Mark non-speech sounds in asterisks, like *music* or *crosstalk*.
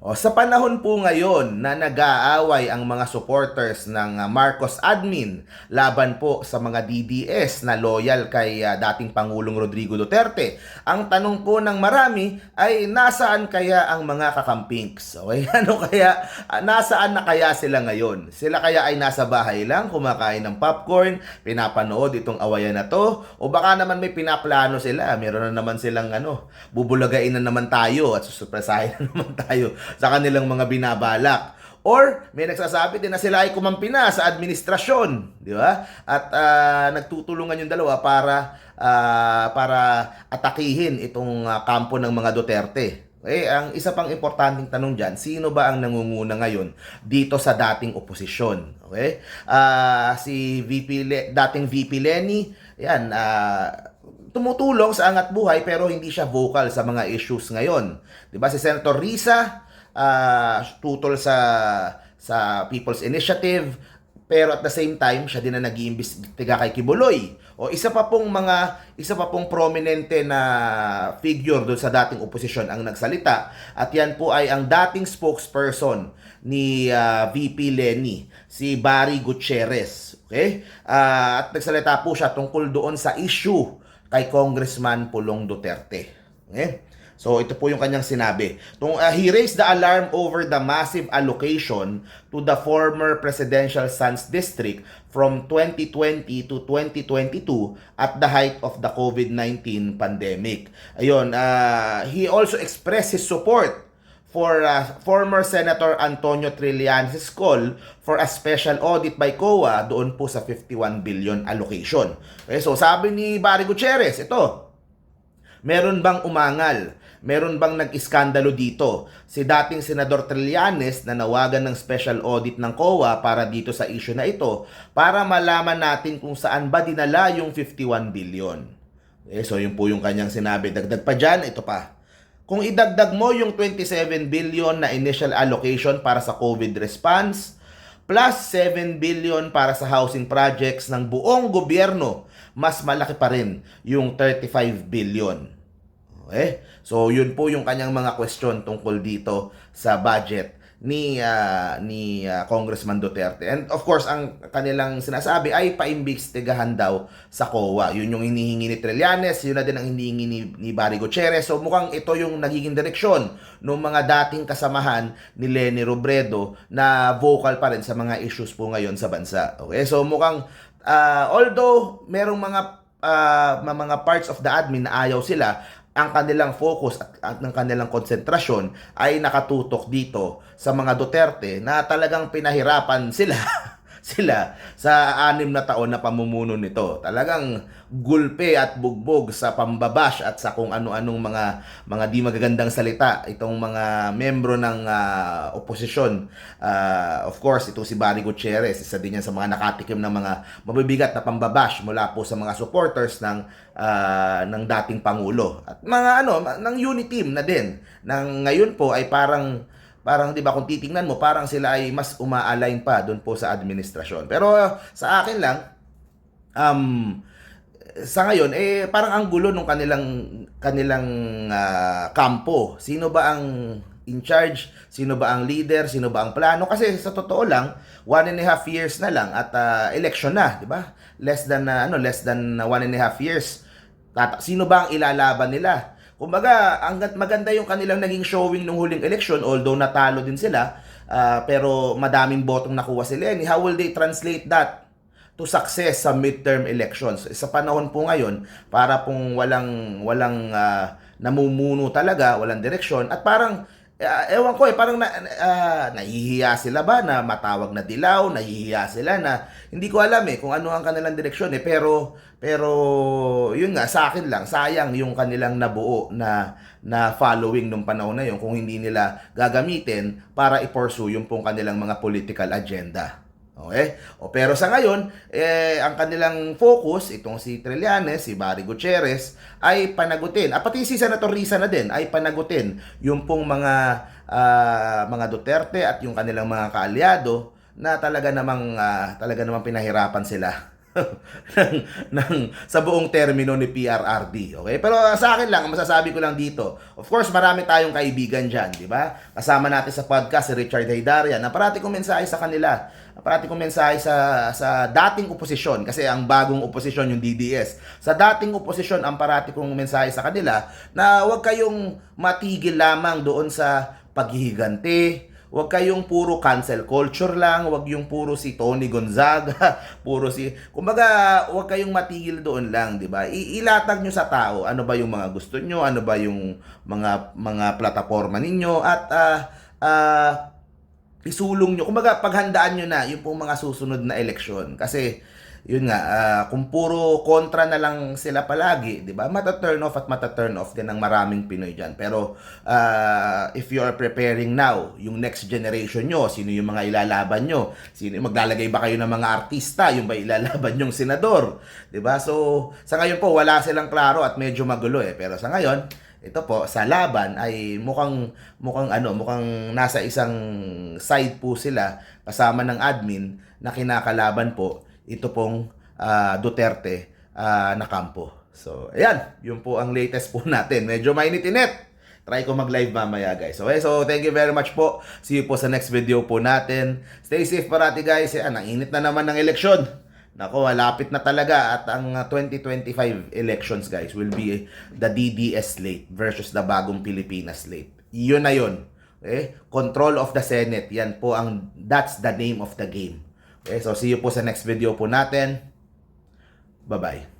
O, sa panahon po ngayon na nag-aaway ang mga supporters ng ah, Marcos admin laban po sa mga DDS na loyal kay ah, dating Pangulong Rodrigo Duterte, ang tanong po ng marami ay nasaan kaya ang mga kakampinks? Okay, *laughs* ano kaya, ah, nasaan na kaya sila ngayon? Sila kaya ay nasa bahay lang, kumakain ng popcorn, pinapanood itong awayan na to, o baka naman may pinaplano sila, meron na naman silang ano, bubulagain na naman tayo at susupresahin *laughs* na naman tayo sa kanilang mga binabalak. Or may nagsasabi din na sila ay kumampi na sa administrasyon, di ba? At ah, nagtutulungan yung dalawa para ah, para atakihin itong ah, kampo ng mga Duterte. Eh, ang isa pang importanteng tanong dyan, sino ba ang nangunguna ngayon dito sa dating oposisyon? Okay? Ah, si VP Le- dating VP Lenny, yan, ah, tumutulong sa angat buhay pero hindi siya vocal sa mga issues ngayon. 'Di ba si Senator Risa ah, tutol sa sa People's Initiative pero at the same time siya din na nag-iimbestiga kay Kibuloy. O isa pa pong mga isa pa pong prominente na figure doon sa dating oposisyon ang nagsalita at yan po ay ang dating spokesperson ni ah, VP Lenny, si Barry Gutierrez. Okay? Ah, at nagsalita po siya tungkol doon sa issue kay Congressman Pulong Duterte. Okay? So ito po yung kanyang sinabi. Tung, uh, he raised the alarm over the massive allocation to the former presidential sons district from 2020 to 2022 at the height of the COVID-19 pandemic. Ayun, uh, he also expressed his support for uh, former Senator Antonio Trillanes' call for a special audit by COA doon po sa 51 billion allocation. Okay, so sabi ni Barry Gutierrez, ito, meron bang umangal? Meron bang nag-iskandalo dito? Si dating Senador Trillanes na nawagan ng special audit ng COA para dito sa issue na ito para malaman natin kung saan ba dinala yung 51 billion. Okay, so yun po yung kanyang sinabi. Dagdag pa dyan, ito pa. Kung idagdag mo yung 27 billion na initial allocation para sa COVID response, plus 7 billion para sa housing projects ng buong gobyerno, mas malaki pa rin yung 35 billion. Okay? So, yun po yung kanyang mga question tungkol dito sa budget ni ah, ni ah, Congressman Duterte. And of course, ang kanilang sinasabi ay paimbestigahan daw sa COA. Yun yung hinihingi ni Trillanes, yun na din ang hinihingi ni, ni Barry Gutierrez. So mukhang ito yung nagiging direksyon ng mga dating kasamahan ni Lenny Robredo na vocal pa rin sa mga issues po ngayon sa bansa. Okay? So mukhang ah, although merong mga ah, mga parts of the admin na ayaw sila, ang kanilang focus at, at ng kanilang konsentrasyon ay nakatutok dito sa mga Duterte na talagang pinahirapan sila *laughs* *laughs* sila sa anim na taon na pamumuno nito. Talagang gulpe at bugbog sa pambabash at sa kung ano-anong mga mga di magagandang salita itong mga membro ng ah, oposisyon. Ah, of course, ito si Barry Gutierrez, isa din yan sa mga nakatikim ng mga mabibigat na pambabash mula po sa mga supporters ng ah, ng dating pangulo. At mga ano, ng unity team na din. Nang ngayon po ay parang parang 'di ba kung titingnan mo parang sila ay mas uma-align pa doon po sa administrasyon. Pero uh, sa akin lang um sa ngayon eh parang ang gulo nung kanilang kanilang ah, kampo. Sino ba ang in charge? Sino ba ang leader? Sino ba ang plano? Kasi sa totoo lang, one and a half years na lang at ah, election na, di ba? Less than ah, ano, less than ah, one and a half years. Tata- sino ba ang ilalaban nila? Kumbaga, ang maganda yung kanilang naging showing nung huling election, although natalo din sila, ah, pero madaming botong nakuha si Lenny. How will they translate that to success sa midterm elections? Sa panahon po ngayon, para pong walang, walang ah, namumuno talaga, walang direksyon, at parang, ah, ewan ko eh, parang na, ah, nahihiya sila ba na matawag na dilaw, nahihiya sila na, hindi ko alam eh kung ano ang kanilang direksyon eh, pero, pero, yun nga, sa akin lang, sayang yung kanilang nabuo na, na following nung panahon na yun kung hindi nila gagamitin para i-pursue yung pong kanilang mga political agenda. Okay? O pero sa ngayon, eh, ang kanilang focus, itong si Trillanes, si Barry Gutierrez, ay panagutin. At pati si Senator Risa na din, ay panagutin yung pong mga ah, mga Duterte at yung kanilang mga kaalyado na talaga namang ah, talaga namang pinahirapan sila *laughs* ng, ng, sa buong termino ni PRRD. Okay? Pero uh, sa akin lang, ang masasabi ko lang dito, of course, marami tayong kaibigan dyan, di ba? Kasama natin sa podcast si Richard Haydarian na parati kong mensahe sa kanila. Parati kong mensahe sa, sa dating oposisyon, kasi ang bagong oposisyon yung DDS. Sa dating oposisyon, ang parati kong mensahe sa kanila na huwag kayong matigil lamang doon sa paghihiganti, Huwag kayong puro cancel culture lang, huwag yung puro si Tony Gonzaga, *laughs* puro si... Kumbaga, huwag kayong matigil doon lang, di ba? Ilatag nyo sa tao, ano ba yung mga gusto nyo, ano ba yung mga mga plataforma ninyo, at ah ah, isulong nyo. Kumbaga, paghandaan nyo na yung pong mga susunod na eleksyon. Kasi, yun nga, ah, kung puro kontra na lang sila palagi, di ba? Mata-turn off at mata-turn off din ng maraming Pinoy dyan. Pero, ah, if you are preparing now, yung next generation nyo, sino yung mga ilalaban nyo? Sino, maglalagay ba kayo ng mga artista? Yung ba ilalaban yung senador? Di ba? So, sa ngayon po, wala silang klaro at medyo magulo eh. Pero sa ngayon, ito po sa laban ay mukhang mukhang ano mukhang nasa isang side po sila kasama ng admin na kinakalaban po ito pong ah, Duterte ah, na kampo. So, ayan, yun po ang latest po *laughs* natin. Medyo mainit-init. Try ko mag-live mamaya, guys. Okay, so thank you very much po. See you po sa next video po natin. Stay safe parati, guys. Yan, ang init na naman ng eleksyon. Nako, malapit na talaga at ang uh, 2025 elections guys will be the DDS slate versus the bagong Pilipinas slate. Yun na yun. Okay? Control of the Senate. Yan po ang that's the name of the game. Okay, so see you po sa next video po natin. Bye-bye.